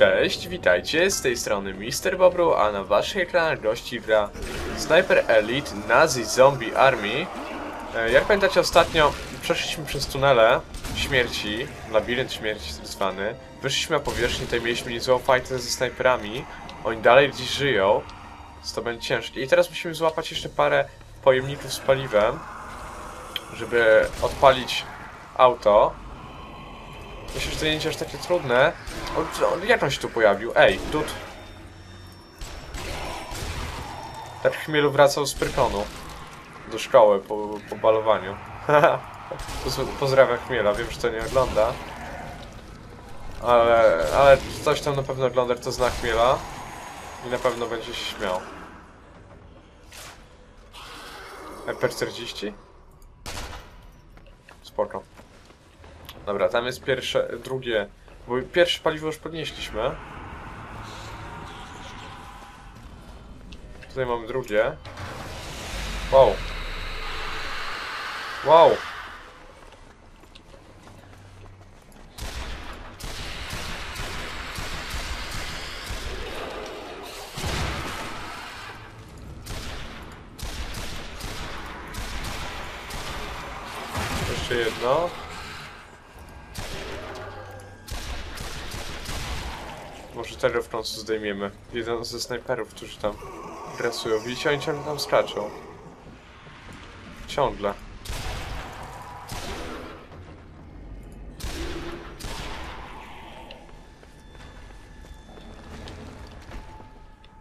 Cześć, witajcie, z tej strony Mr. Bobru, a na waszych ekranach gości gra Sniper Elite Nazi Zombie Army. E, Jak pamiętacie ostatnio przeszliśmy przez tunele śmierci, labirynt śmierci tak zwany. Wyszliśmy na powierzchnię, tutaj mieliśmy niezłą fajtę ze snajperami. Oni dalej gdzieś żyją, więc to będzie ciężkie. I teraz musimy złapać jeszcze parę pojemników z paliwem, żeby odpalić auto. Myślę, że to nie będzie aż takie trudne. O, o, jak on się tu pojawił? Ej, Dud. Tak Chmielu wracał z Pyrkonu. Do szkoły po, po balowaniu. Poz- Pozdrawiam Chmiela, wiem, że to nie ogląda. Ale, ale coś tam na pewno ogląda, kto zna Chmiela. I na pewno będzie się śmiał. MP40? Spoko. Dobra, tam jest pierwsze, drugie. Bo pierwsze paliwo już podnieśliśmy. Tutaj mamy drugie. Wow. Wow. Jeszcze jedno. Może tego w końcu zdejmiemy. Jeden ze snajperów, którzy tam grasują. Widzicie, oni ciągle tam skaczą. Ciągle.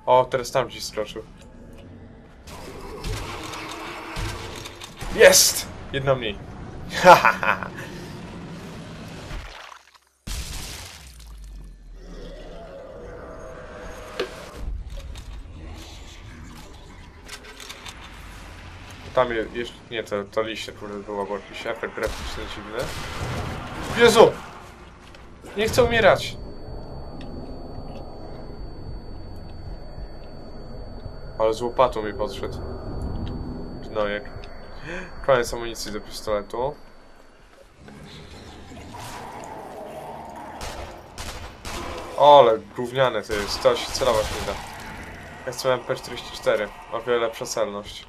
O, teraz tam gdzieś skoczył. Jest! Jedno mniej. Tam je, jeszcze, nie, to, to liście, kurde, było, bo jakiś efekt graficzny dziwny. Jezu! Nie chcę umierać! Ale z łopatą mi podszedł. Gnojek. Koniec amunicji do pistoletu. O, ale gówniane to jest, to się celować nie da. Ja chcę MP44, o wiele lepsza celność.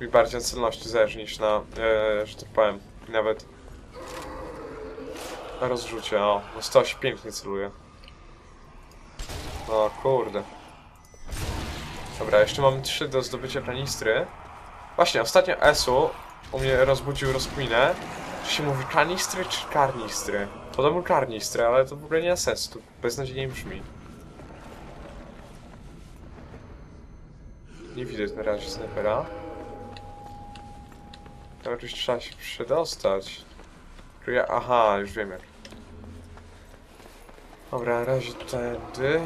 Mi bardziej na celności zależy niż na, e, że tak powiem, nawet na rozrzucie. O, no 100 się pięknie celuje. O kurde. Dobra, jeszcze mam 3 do zdobycia kanistry. Właśnie, ostatnio Esu u mnie rozbudził rozkminę. Czy się mówi kanistry czy karnistry? Podobno karnistry, ale to w ogóle nie ma sensu, to beznadziejnie brzmi. Nie widać na razie snajpera. Tam jakoś trzeba się przedostać. Tu ja... Aha, już wiem jak. Dobra, na razie tędy.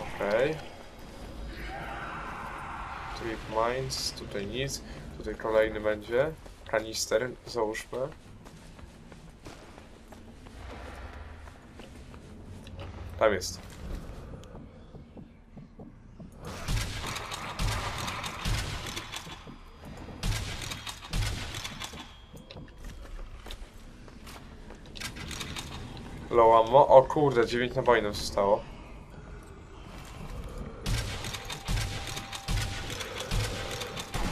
Okej. Trip mines, tutaj nic. Tutaj kolejny będzie. Kanister, załóżmy. Tam jest. Low. O kurde, 9 naboi nam zostało.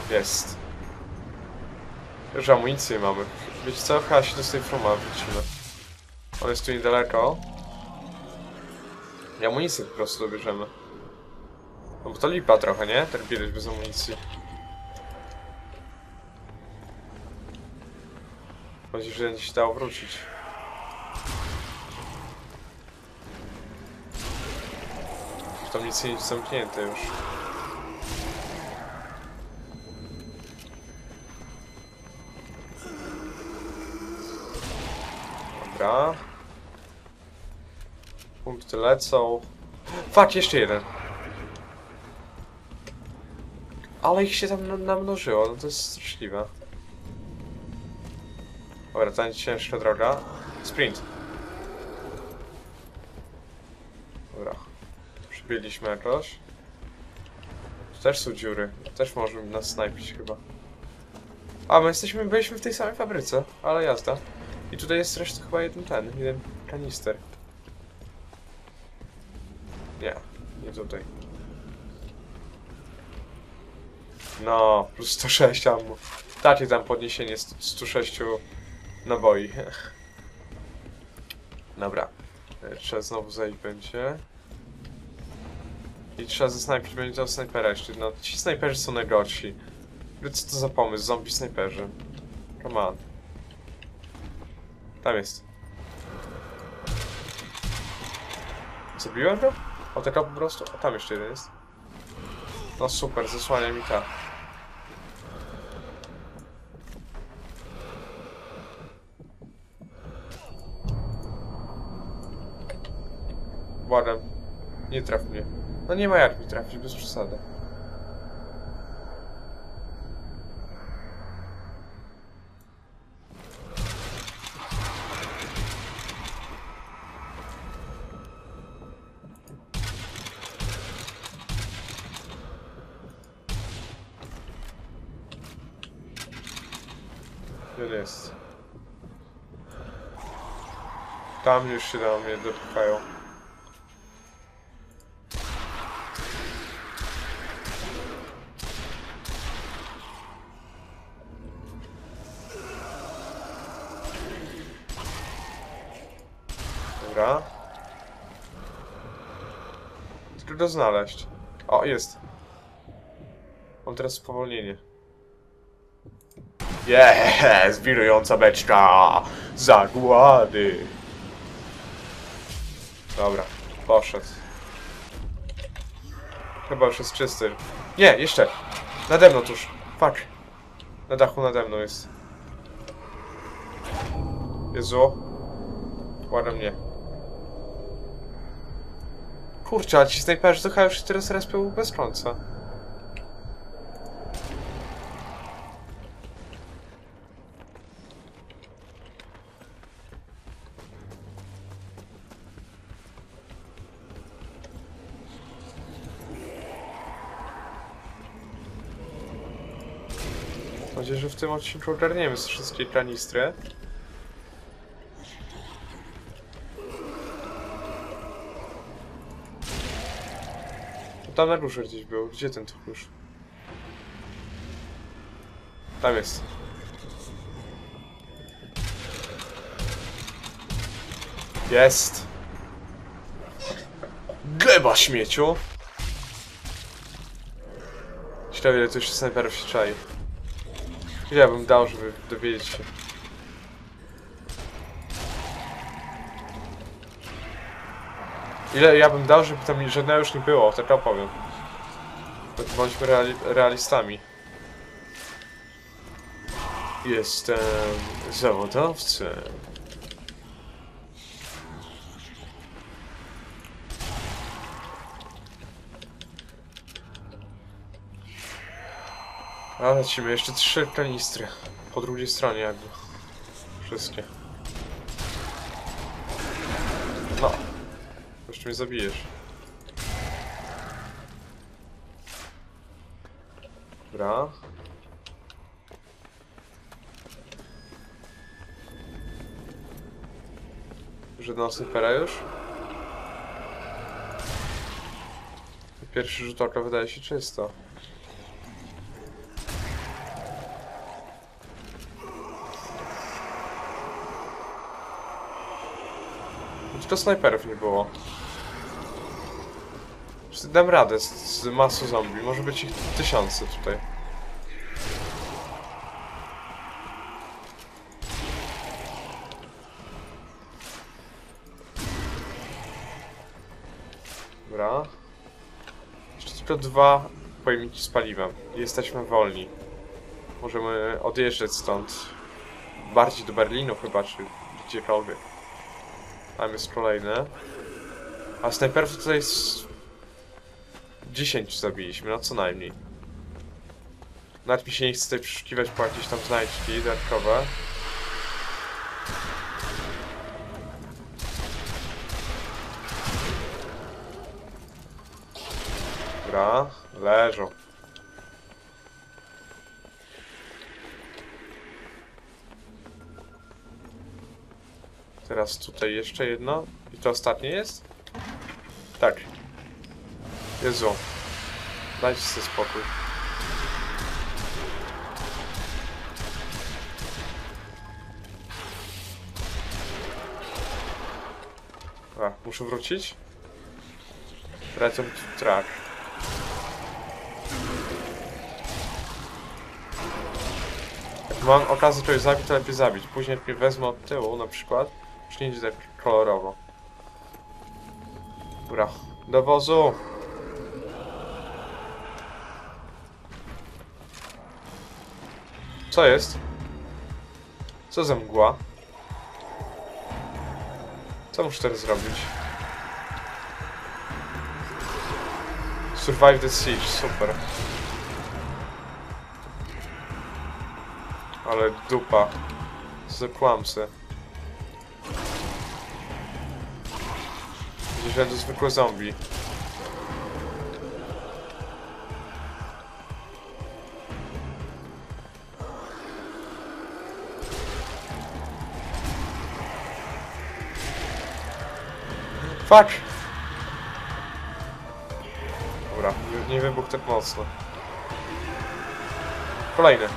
Jest. Już amunicję mamy. Wiecie co? Chyba się do tej fruma wrócimy. On jest tu niedaleko. I amunicję po prostu dobierzemy. No bo to lipa trochę, nie? Ten bez amunicji. Chodzi, że będzie się dało wrócić. Tam nic nie jest zamknięte już. Dobra. Punkty lecą. Fuck, jeszcze jeden. Ale ich się tam na- namnożyło, no to jest straszliwe. Dobra, to będzie ciężka droga. Sprint. Dobra. Przybyliśmy jakoś. Tu też są dziury. Też możemy nas snajpić chyba. A, my jesteśmy, byliśmy w tej samej fabryce, ale jazda. I tutaj jest zresztą chyba jeden ten, jeden kanister. Nie, nie tutaj. No, plus 106 ammo. Dacie tam podniesienie st- 106 naboi. Dobra. E, Trzeba znowu zejść będzie. I trzeba zasnajpić będzie tego snajpera jeszcze. No, ci snajperzy są najgorsi. Co to za pomysł? Zombie snajperzy. Come on. Tam jest. Zabiłem go? O, taka po prostu? O, tam jeszcze jeden jest. No super, zasłania mi ta. Błagam. Nie traf mnie. No nie ma jak mi trafić, bez przesady. Jest? Tam już się do mnie dotykają. Dobra. Go znaleźć. O, jest. Mam teraz spowolnienie. Yes! Wirująca beczka! Zagłady! Dobra, poszedł. Chyba już jest czysty. Nie, jeszcze! Nade mną tuż. Fuck. Na dachu nade mną jest. Jezu. Ładna mnie. Kurczę, ale ci snajperzy to chyba już teraz respią bez końca. Mam nadzieję, że w tym odcinku ogarniemy wszystkie kanistry. Tam na górze gdzieś był. Gdzie ten tchórz? Tam jest. Jest! Gleba śmieciu! Ciekawe ile tu jeszcze snajperów się czai. Ile ja bym dał, żeby dowiedzieć się. Ile ja bym dał, żeby tam żadnego już nie było, tak opowiem. Bądźmy reali realistami. Jestem zawodowcem. A lecimy, jeszcze trzy kanistry. Po drugiej stronie jakby. Wszystkie. No. Jeszcze mnie zabijesz. Dobra. Żadna snajpera już? Pierwszy rzut oka wydaje się czysto. Tylko snajperów nie było. Dam radę z, z masą zombie. Może być ich tysiące tutaj. Dobra. Jeszcze tylko dwa pojemniki z paliwem. Jesteśmy wolni. Możemy odjeżdżać stąd. Bardziej do Berlinu chyba, czy gdziekolwiek. Tam jest kolejne. A snajperów tutaj z... 10 zabiliśmy, no co najmniej. Nawet mi się nie chce tutaj przeszukiwać po jakieś tam znajdźki dodatkowe. Dobra, leżą. Teraz tutaj jeszcze jedno. I to ostatnie jest? Jezu. Dajcie sobie spokój. A, muszę wrócić? Return to track. Jak mam okazję kogoś zabić, to lepiej zabić. Później mnie wezmę od tyłu na przykład, już nie idzie tak kolorowo. Dobra, do wozu! Co jest? Co za mgła? Co muszę teraz zrobić? Survive the siege, super. Ale dupa. Co za kłamcy. Gdzieś będą zwykłe zombie. Fuck! Dobra, nie- nie wybuch tak mocno. Kolejny.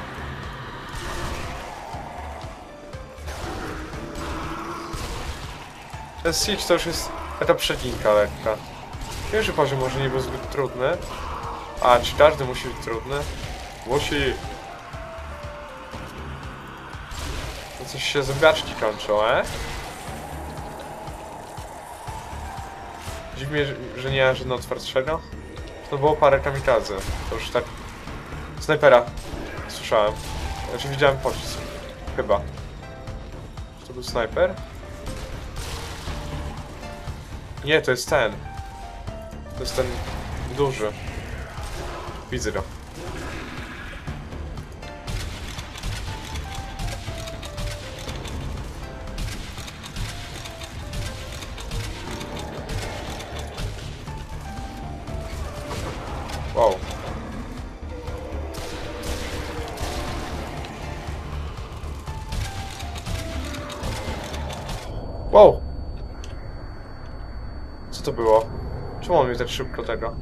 Ten Siege to już jest taka przedzinka lekka. Pierwszy poziom może nie był zbyt trudny. A, czy każdy musi być trudny? Musi. To coś się zębiaczki kończą, e? Że- że nie ma żadnego twardszego. To było parę kamikadze. To już tak... Snajpera. Słyszałem. Znaczy widziałem pocisk. Chyba. Czy to był snajper? Nie, to jest ten. To jest ten duży. Widzę go. Wow. Wow! Co to było? Czemu on mnie tak szybko tego?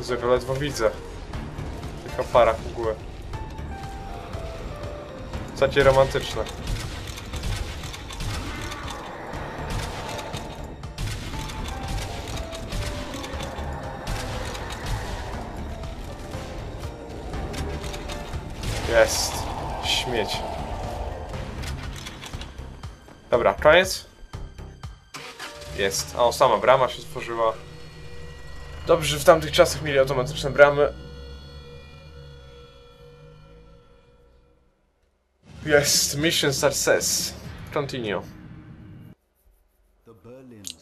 Zego ledwo widzę. Tylko para mgły. Takie romantyczne. Jest. Śmieć. Dobra, koniec? Jest. O, sama brama się stworzyła. Dobrze, że w tamtych czasach mieli automatyczne bramy. Jest. Mission success. Continue.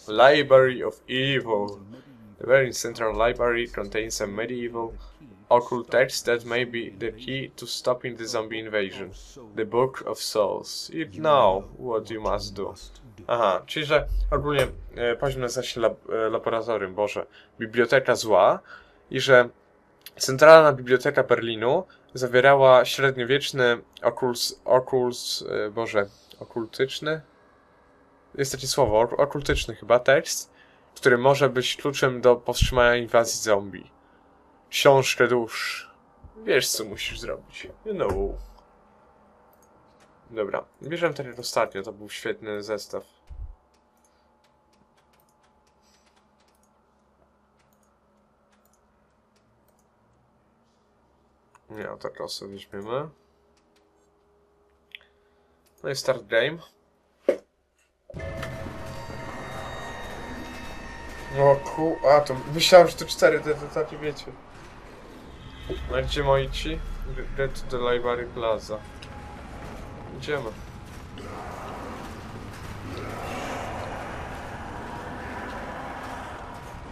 Library of Evil. The Berlin Central Library contains a medieval occult text that may be the key to stopping the zombie invasion. The Book of Souls. You know what you must do. Aha, czyli że ogólnie e, poziom nazywa się lab, e, laboratorium, Boże, biblioteka zła i że centralna biblioteka Berlinu zawierała średniowieczny okuls, okuls, e, Boże, okultyczny? Jest takie słowo, ok- okultyczny chyba tekst, który może być kluczem do powstrzymania inwazji zombie. Książkę dusz. Wiesz, co musisz zrobić. You know. Dobra, bierzemy jak ostatnio, to był świetny zestaw. Nie, tak sobie weźmiemy. No i start game. O ku... A, to myślałem, że to cztery te, takie wiecie. No i gdzie moi ci? Get to the Library Plaza. Idziemy.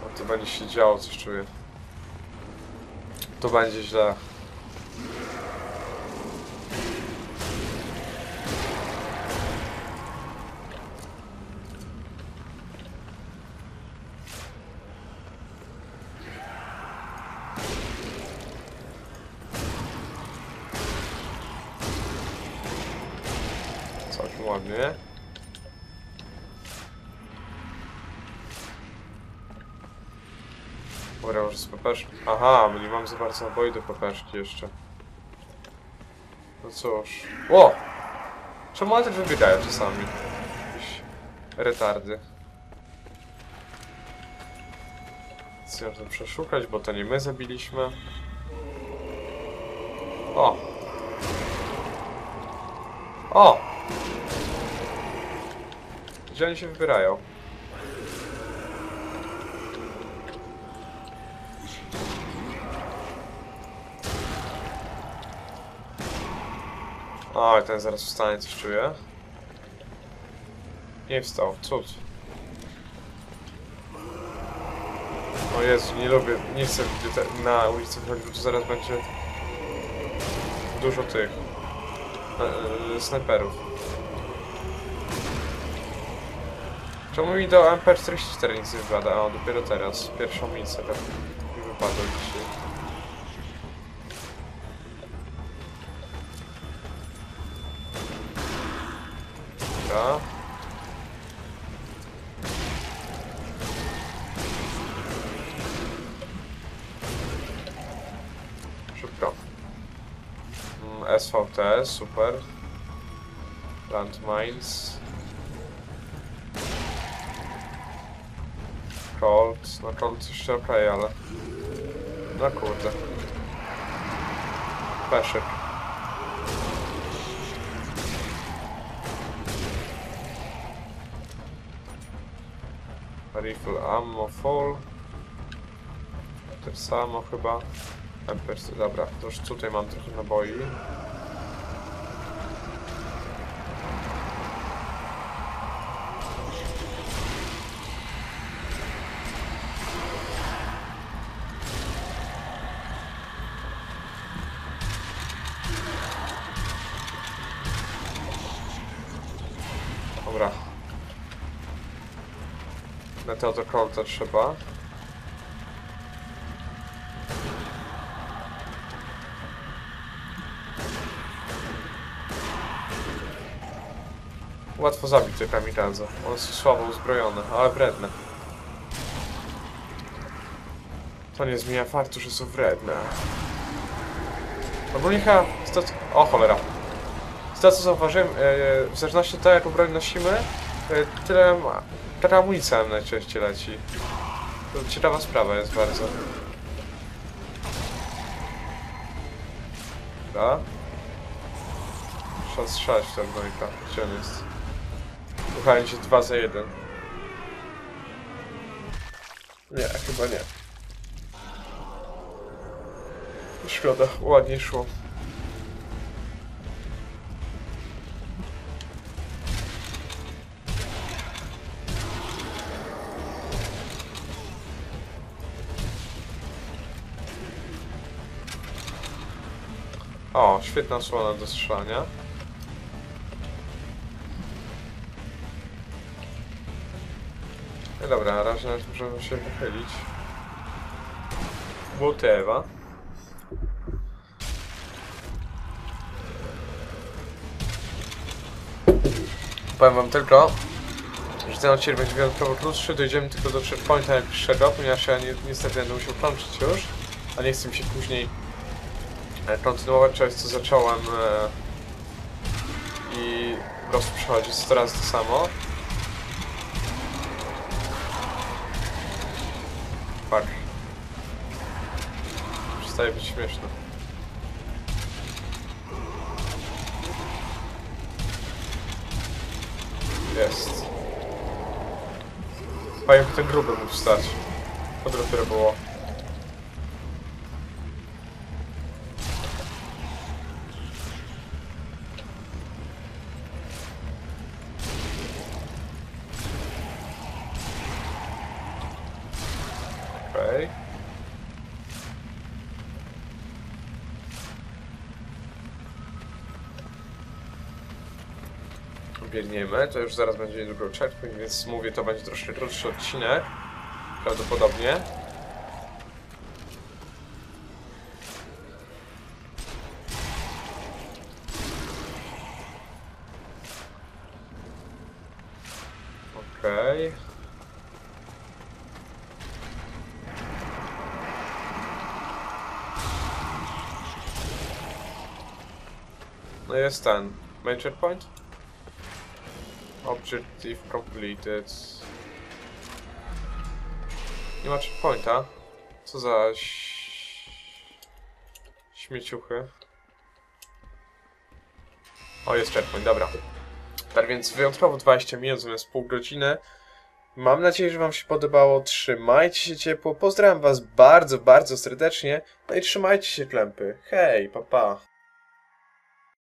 No to będzie się działo, coś czuję. To będzie źle. Ładnie. Dobra, może z pepeszki. Aha, bo nie mam za bardzo naboi do pepeszki jeszcze. No cóż. O! Czemu one tak wybiegają czasami? Jakieś retardy. Chcę to przeszukać, bo to nie my zabiliśmy. O! O! Gdzie oni się wybierają? Oj, ten zaraz wstanie, coś czuję. Nie wstał, cud. O Jezu, nie lubię, nie chcę na ulicy wychodzić, bo tu zaraz będzie dużo tych e, e, snajperów. Czemu mi do MP44 nic nie wypada? O, dopiero teraz. Pierwszą misję tak mi wypadła dzisiaj. Dobra. Szybko. Mm, SVT, super. Landmines. Colt, no Colt jeszcze okej, ale... No kurde. Peszek. Rifle ammo full. To samo chyba. MP4, dobra, to już tutaj mam trochę naboi. To do trzeba. Łatwo zabić te kamikadze. One są słabo uzbrojone, ale wredne. To nie zmienia faktu, że są wredne. Ogólnie chyba... to- O cholera. Z tego co zauważyłem, e, w zależności od tego jaką broń nosimy, e, amunicja nam najczęściej leci. To ciekawa sprawa jest bardzo. Dobra. Trzeba strzelać w ten gnojka. Gdzie on jest? Słuchajcie, się 2 za 1. Nie, chyba nie. Szkoda, ładnie szło. Świetna osłona do strzelania. No dobra, na razie nawet możemy się wychylić. Whatever. Powiem wam tylko, że ten odcinek będzie wyjątkowo krótszy, dojdziemy tylko do checkpointa najbliższego, ponieważ ja ni niestety będę musiał kończyć już, a nie chcę mi się później kontynuować czegoś, co zacząłem e, i po prostu przechodzić 100 razy to samo. Fuck. Przestaje być śmieszne. Jest. By ten gruby mógł wstać. To dopiero było. Okej. Biegniemy, to już zaraz będzie niedługo checkpoint, więc mówię, to będzie troszkę krótszy odcinek. Prawdopodobnie. Okej. No jest ten. Major point? Objective completed. Nie ma checkpointa. Co za śmieciuchy. O, jest checkpoint, dobra. Tak więc wyjątkowo 20 minut zamiast pół godziny. Mam nadzieję, że Wam się podobało. Trzymajcie się ciepło. Pozdrawiam Was bardzo, bardzo serdecznie. No i trzymajcie się klępy. Hej, papa. Pa.